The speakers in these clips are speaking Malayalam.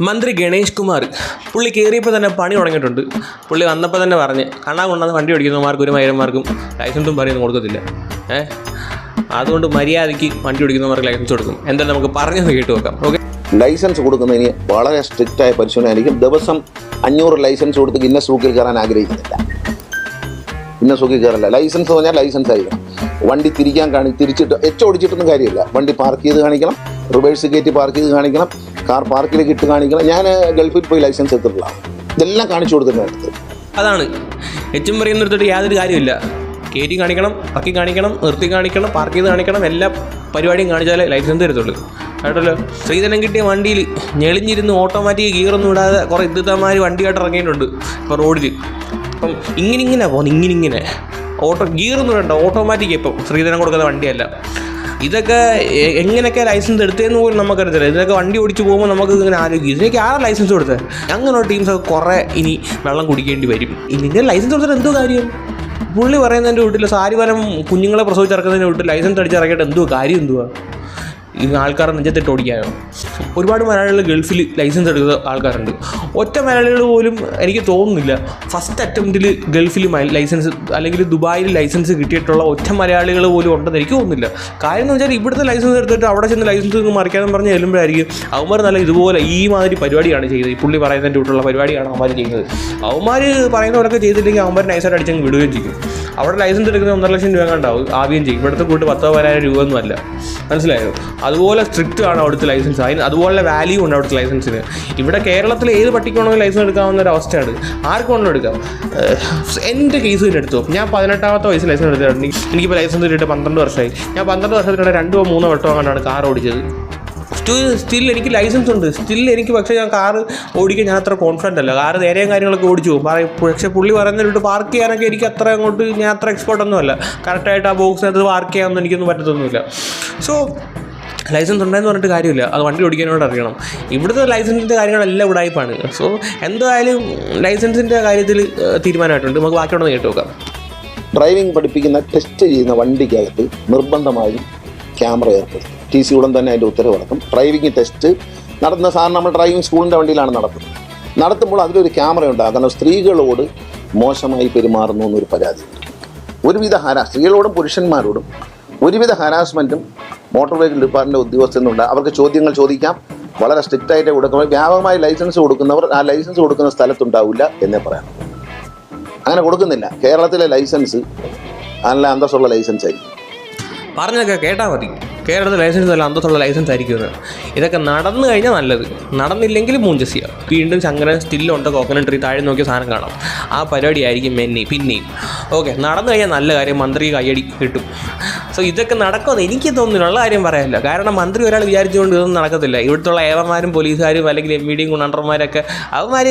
മന്ത്രി ഗണേഷ് കുമാർ. പുള്ളി കയറിയപ്പോൾ തന്നെ പണി തുടങ്ങിയിട്ടുണ്ട്. പുള്ളി വന്നപ്പോൾ തന്നെ പറഞ്ഞ് കണ്ണാ കൊണ്ടാന്ന് വണ്ടി ഓടിക്കുന്നവന്മാർക്കും ഒരു മൈരന്മാർക്കും ലൈസൻസും പറയുന്നത് കൊടുക്കത്തില്ല. ഏ? അതുകൊണ്ട് മര്യാദയ്ക്ക് വണ്ടി ഓടിക്കുന്നവർക്ക് ലൈസൻസ് കൊടുക്കും. എന്തായാലും നമുക്ക് പറഞ്ഞൊന്ന് കേട്ട് നോക്കാം. ഓക്കെ ലൈസൻസ് കൊടുക്കുന്നതിന് വളരെ സ്ട്രിക്റ്റ് ആയ പരിശോധന ആയിരിക്കും ദിവസം അഞ്ഞൂറ് ലൈസൻസ് കൊടുത്ത് ഗിന്നസ് ബുക്കിൽ കയറാൻ ആഗ്രഹിക്കുന്നില്ല. ഗിന്നസ് ബുക്കിൽ കയറില്ല. ലൈസൻസ് എന്ന് പറഞ്ഞാൽ ലൈസൻസ് ആയിരിക്കണം. വണ്ടി തിരിക്കാൻ കാണി തിരിച്ചിട്ട് എച്ച് ഓടിച്ചിട്ടൊന്നും കാര്യമില്ല. വണ്ടി പാർക്ക് ചെയ്ത് കാണിക്കണം. റിവേഴ്സ് കയറ്റി പാർക്ക് ചെയ്ത് കാണിക്കണം. കാർ പാർക്കിലേക്ക് ഇട്ട് കാണിക്കണം. ഞാൻ ഗൾഫിൽ പോയി ലൈസൻസ് എടുത്തിട്ടില്ല. ഇതെല്ലാം കാണിച്ചു കൊടുത്തിട്ടുണ്ട് അടുത്ത്. അതാണ്. എച്ചും പറയുന്നിടത്തോട്ട് യാതൊരു കാര്യമില്ല കയറ്റി കാണിക്കണം ഇറക്കി കാണിക്കണം നിർത്തി കാണിക്കണം പാർക്ക് ചെയ്ത് കാണിക്കണം എല്ലാ പരിപാടിയും കാണിച്ചാലേ ലൈസൻസ് തരത്തുള്ളൂ. കേട്ടല്ലോ? ശ്രീധനം കിട്ടിയ വണ്ടിയിൽ ഞെളിഞ്ഞിരുന്ന് ഓട്ടോമാറ്റിക് ഗിയറൊന്നും ഇടാതെ കുറേ ഇദ്ദത്തമാർ വണ്ടിയായിട്ട് ഇറങ്ങിയിട്ടുണ്ട് ഇപ്പോൾ റോഡിൽ അപ്പം ഇങ്ങനെ ഇങ്ങനെ പോകുന്നത് ഇങ്ങനെ ഇങ്ങനെ ഓട്ടോ ഗിയർ ഗിയറൊന്നും ഇടണ്ട ഓട്ടോമാറ്റിക് ഇപ്പം ശ്രീധനം കൊടുക്കുന്ന വണ്ടിയല്ല. ഇതൊക്കെ എങ്ങനെയൊക്കെ ലൈസൻസ് എടുത്തതെന്ന് പോലും നമുക്കറിയത്തില്ല. ഇതിനൊക്കെ വണ്ടി ഓടിച്ച് പോകുമ്പോൾ നമുക്ക് ഇങ്ങനെ ആലോചിക്കും. ഇതിനൊക്കെ ആരാ ലൈസൻസ് കൊടുത്തത് അങ്ങനെയുള്ള ടീംസൊക്കെ കുറേ ഇനി വെള്ളം കുടിക്കേണ്ടി വരും. ഇതിന്റെ ലൈസൻസ് കൊടുത്തിട്ട് എന്തോ കാര്യം? പുള്ളി പറയുന്നതിന്റെ വീട്ടിൽ സാരിവരം കുഞ്ഞുങ്ങളെ പ്രസവിച്ചിറക്കുന്നതിന്റെ വീട്ടിൽ ലൈസൻസ് അടിച്ചിറക്കിയിട്ട് എന്തോ കാര്യം എന്തുവാ? ഈ ആൾക്കാരെ നെഞ്ചത്തിട്ട് ഓടിക്കാനോ? ഒരുപാട് മലയാളികൾ ഗൾഫിൽ ലൈസൻസ് എടുക്കുന്ന ആൾക്കാരുണ്ട്. ഒറ്റ മലയാളികൾ പോലും എനിക്ക് തോന്നുന്നില്ല. ഫസ്റ്റ് അറ്റംപ്റ്റിൽ ഗൾഫിൽ ലൈസൻസ് അല്ലെങ്കിൽ ദുബായിൽ ലൈസൻസ് കിട്ടിയിട്ടുള്ള ഒറ്റ മലയാളികൾ പോലും ഉണ്ടെന്ന് എനിക്ക് തോന്നുന്നില്ല. കാര്യം എന്ന് വെച്ചാൽ ഇവിടുത്തെ ലൈസൻസ് എടുത്തിട്ട് അവിടെ ചെന്ന് ലൈസൻസ് മറിക്കാമെന്ന് പറഞ്ഞ് ചെല്ലുമ്പോഴായിരിക്കും അവന്മാർ നല്ല ഇതുപോലെ ഈ മാതിരി പരിപാടിയാണ് ചെയ്തത് ഈ പുള്ളി പറയുന്നതിന്റെ കൂട്ടുള്ള പരിപാടിയാണ് അവന്മാർ ചെയ്യുന്നത്. അവന്മാർ പറയുന്നവരൊക്കെ ചെയ്തില്ലെങ്കിൽ അവന്മാർ നൈസായിട്ട് അടിച്ചങ്ങ് വിടുകയും ചെയ്യും. അവിടെ ലൈസൻസ് എടുക്കുന്ന ഒന്നര ലക്ഷം രൂപ കണ്ടാവും ആദ്യം ചെയ്യും. ഇവിടുത്തെ കൂട്ട് പത്തോ പതിനായിരം രൂപ ഒന്നും അല്ല. മനസ്സിലായോ? അതുപോലെ സ്ട്രിക്റ്റ് ആണ് അവിടുത്തെ ലൈസൻസ് അതിന് അതുപോലെ വാല്യൂ ഉണ്ട് അവിടുത്തെ ലൈസൻസിന് ഇവിടെ കേരളത്തിൽ ഏത് പട്ടിക്കാണെങ്കിൽ ലൈസൻസ് എടുക്കാവുന്ന ഒരു അവസ്ഥയാണ്. ആർക്കും ഒന്നും എടുക്കാം. എന്റെ കേസ് തന്നെ എടുത്തു. ഞാൻ പതിനെട്ടാമത്തെ വയസ്സ് ലൈസൻസ് എടുത്തിട്ടുണ്ട്. എനിക്കിപ്പോൾ ലൈസൻസ് കിട്ടിയിട്ട് പന്ത്രണ്ട് വർഷമായി. ഞാൻ പന്ത്രണ്ട് വർഷത്തിനിടെ രണ്ടോ മൂന്നോ വട്ടമോ കണ്ടാണ് കാർ ഓടിച്ചത്. സ്റ്റിൽ എനിക്ക് ലൈസൻസ് ഉണ്ട്. സ്റ്റിൽ എനിക്ക് പക്ഷേ ഞാൻ കാറ് ഓടിക്കാൻ ഞാൻ അത്ര കോൺഫിഡന്റ് അല്ല. കാറ് നേരെയും കാര്യങ്ങളൊക്കെ ഓടിച്ചു പോകും. പക്ഷേ പുള്ളി പറയുന്നതിട്ട് പാർക്ക് ചെയ്യാനൊക്കെ എനിക്ക് അത്ര അങ്ങോട്ട് ഞാൻ അത്ര എക്സ്പേർട്ടൊന്നും അല്ല. കറക്റ്റായിട്ട് ആ ബോക്സിനകത്ത് പാർക്ക് ചെയ്യാനൊന്നും എനിക്കൊന്നും പറ്റത്തൊന്നുമില്ല. സോ ലൈസൻസ് ഉണ്ടെന്ന് പറഞ്ഞിട്ട് കാര്യമില്ല. അത് വണ്ടി ഓടിക്കാനോട് അറിയണം. ഇവിടുത്തെ ലൈസൻസിന്റെ കാര്യങ്ങളെല്ലാം ഉടായ്പാണ് സോ എന്തായാലും ലൈസൻസിന്റെ കാര്യത്തിൽ തീരുമാനമായിട്ടുണ്ട്. നമുക്ക് ബാക്കിയുണ്ടെന്ന് കേട്ട് നോക്കാം. ഡ്രൈവിംഗ് പഠിപ്പിക്കുന്ന ടെസ്റ്റ് ചെയ്യുന്ന വണ്ടിക്കകത്ത് നിർബന്ധമായും ക്യാമറ ഏർപ്പെടുത്തും ടി സി ഉടൻ തന്നെ അതിന്റെ ഉത്തരവിറക്കും ഡ്രൈവിംഗ് ടെസ്റ്റ് നടന്ന സാധാരണ നമ്മൾ ഡ്രൈവിംഗ് സ്കൂളിന്റെ വണ്ടിയിലാണ് നടത്തുന്നത്. നടത്തുമ്പോൾ അതിലൊരു ക്യാമറ ഉണ്ടാകും കാരണം സ്ത്രീകളോട് മോശമായി പെരുമാറുന്നു എന്നൊരു പരാതി. ഒരുവിധ ഹരാ സ്ത്രീകളോടും പുരുഷന്മാരോടും ഒരുവിധ ഹരാസ്മെന്റും മോട്ടോർ വെഹിക്കിൾ ഡിപ്പാർട്ട്മെന്റ് ഉദ്യോഗസ്ഥനുണ്ട് അവർക്ക് ചോദ്യങ്ങൾ ചോദിക്കാം. വളരെ സ്ട്രിക്റ്റ് ആയിട്ട് കൊടുക്കുമ്പോൾ വ്യാപകമായി ലൈസൻസ് കൊടുക്കുന്നവർ ആ ലൈസൻസ് കൊടുക്കുന്ന സ്ഥലത്തുണ്ടാവില്ല എന്നേ പറയാം അങ്ങനെ കൊടുക്കുന്നില്ല. കേരളത്തിലെ ലൈസൻസ് നല്ല അന്തസ്സുള്ള ലൈസൻസ് ആയിരിക്കും. പറഞ്ഞൊക്കെ കേട്ടാൽ മതി. കേരളത്തിൽ ലൈസൻസ് നല്ല അന്തസ്സുള്ള ലൈസൻസ് ആയിരിക്കും ഇത്. ഇതൊക്കെ നടന്നു കഴിഞ്ഞാൽ നല്ലത്. നടന്നില്ലെങ്കിൽ മൂഞ്ചസ് ചെയ്യുക വീണ്ടും ശങ്കരൻ സ്റ്റില്ലുണ്ട് കോക്കനട്ട് ട്രീ താഴെ നോക്കിയ സാധനം കാണാം. ആ പരിപാടി ആയിരിക്കും മെന്നി പിന്നെയും. ഓക്കെ നടന്നു കഴിഞ്ഞാൽ നല്ല കാര്യം മന്ത്രി കയ്യടി കിട്ടും. സോ ഇതൊക്കെ നടക്കുമെന്ന് എനിക്ക് തോന്നുന്നുള്ള കാര്യം പറയാനില്ല. കാരണം മന്ത്രി ഒരാൾ വിചാരിച്ചുകൊണ്ട് ഇതൊന്നും നടക്കത്തില്ല. ഇവിടുത്തെ ഏവന്മാരും പോലീസുകാരും അല്ലെങ്കിൽ എം വി ഡിയും ഗുണണ്ടർമാരൊക്കെ അവന്മാർ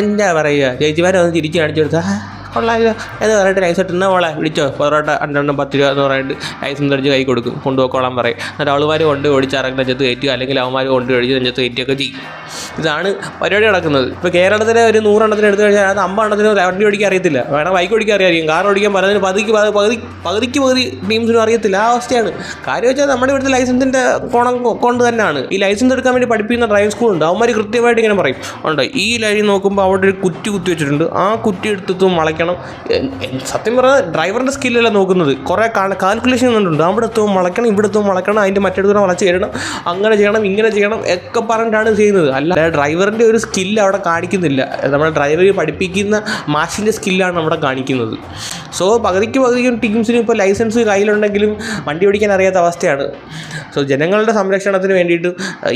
എന്താ പറയുക ചേച്ചിമാരെ ഒന്ന് തിരിച്ച് കാണിച്ചു കൊടുത്താൽ കൊള്ളാമല്ലോ എന്ന് പറഞ്ഞിട്ട് ലൈസൻസ് ഇട്ടുന്ന മോളെ വിളിച്ചോ? പൊറോട്ട രണ്ടെണ്ണം പത്ത് രൂപ എന്ന് പറഞ്ഞിട്ട് ലൈസൻസ് അടിച്ച് കൈ കൊടുക്കും. കൊണ്ടുപോക്കോളാൻ പറയും. എന്നിട്ട് അവളുമാർ കൊണ്ട് ഓടിച്ച് ഇറങ്ങി നെഞ്ചത്ത് കയറ്റുക. അല്ലെങ്കിൽ അവന്മാർ കൊണ്ട് ഓടിച്ച് നെഞ്ചത്ത് കയറ്റുകയൊക്കെ ചെയ്യും. ഇതാണ് പരിപാടി നടക്കുന്നത്. ഇപ്പോൾ കേരളത്തിലെ ഒരു നൂറെണ്ണത്തിന് എടുത്തു കഴിഞ്ഞാൽ അത് അമ്പെണ്ണത്തിന് വണ്ടി ഓടിക്കാൻ അറിയത്തില്ല. വേണം ബൈക്ക് ഓടിക്കാൻ അറിയാം കാർ ഓടിക്കാൻ പറയുന്നതിന് പകുതിക്ക് പകുതി പകുതി പകുതിക്ക് പകുതി ടീംസിനും അറിയത്തില്ല. ആ അവസ്ഥയാണ്. കാര്യം വെച്ചാൽ നമ്മുടെ ഇവിടുത്തെ ലൈസൻസിന്റെ കോണം കൊണ്ട് തന്നെയാണ്. ഈ ലൈസൻസ് എടുക്കാൻ വേണ്ടി പഠിപ്പിക്കുന്ന ഡ്രൈവിംഗ് സ്കൂളുണ്ട് അവന്മാർ കൃത്യമായിട്ട് ഇങ്ങനെ പറയും. ഉണ്ട്? ഈ ലൈനിൽ നോക്കുമ്പോൾ അവിടെ ഒരു കുറ്റി കുത്തി വെച്ചിട്ടുണ്ട്. ആ കുറ്റി എടുത്തിട്ടും വളയ്ക്കണം സത്യം പറഞ്ഞാൽ ഡ്രൈവറിന്റെ സ്കില്ലല്ല നോക്കുന്നത്. കുറേ കാൽക്കുലേഷൻ ഒന്നുണ്ട് അവിടെ എത്തും വളയ്ക്കണം ഇവിടെ എത്തും വളയ്ക്കണം അതിന്റെ മറ്റെടുത്ത് വളച്ച് കയറണം അങ്ങനെ ചെയ്യണം ഇങ്ങനെ ചെയ്യണം ഒക്കെ പറഞ്ഞിട്ടാണ് ചെയ്യുന്നത്. അല്ല ഡ്രൈവറിന്റെ ഒരു സ്കില്ല് അവിടെ കാണിക്കുന്നില്ല. നമ്മുടെ ഡ്രൈവർ പഠിപ്പിക്കുന്ന മാഷിന്റെ സ്കില്ലാണ് അവിടെ കാണിക്കുന്നത്. സോ പകുതിക്ക് പകുതിക്കും ടീംസിന് ഇപ്പോൾ ലൈസൻസ് കയ്യിലുണ്ടെങ്കിലും വണ്ടി ഓടിക്കാൻ അറിയാത്ത അവസ്ഥയാണ്. സോ ജനങ്ങളുടെ സംരക്ഷണത്തിന് വേണ്ടിയിട്ട്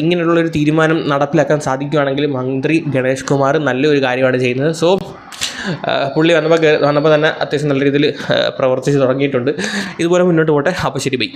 ഇങ്ങനെയുള്ളൊരു തീരുമാനം നടപ്പിലാക്കാൻ സാധിക്കുകയാണെങ്കിൽ മന്ത്രി ഗണേഷ് കുമാർ നല്ലൊരു കാര്യമാണ് ചെയ്യുന്നത്. സോ പുള്ളി വന്നപ്പോൾ വന്നപ്പോൾ തന്നെ അത്യാവശ്യം നല്ല രീതിയിൽ പ്രവർത്തിച്ച് തുടങ്ങിയിട്ടുണ്ട്. ഇതുപോലെ മുന്നോട്ട് പോട്ടെ. അപ്പോൾ ശരി ബൈ.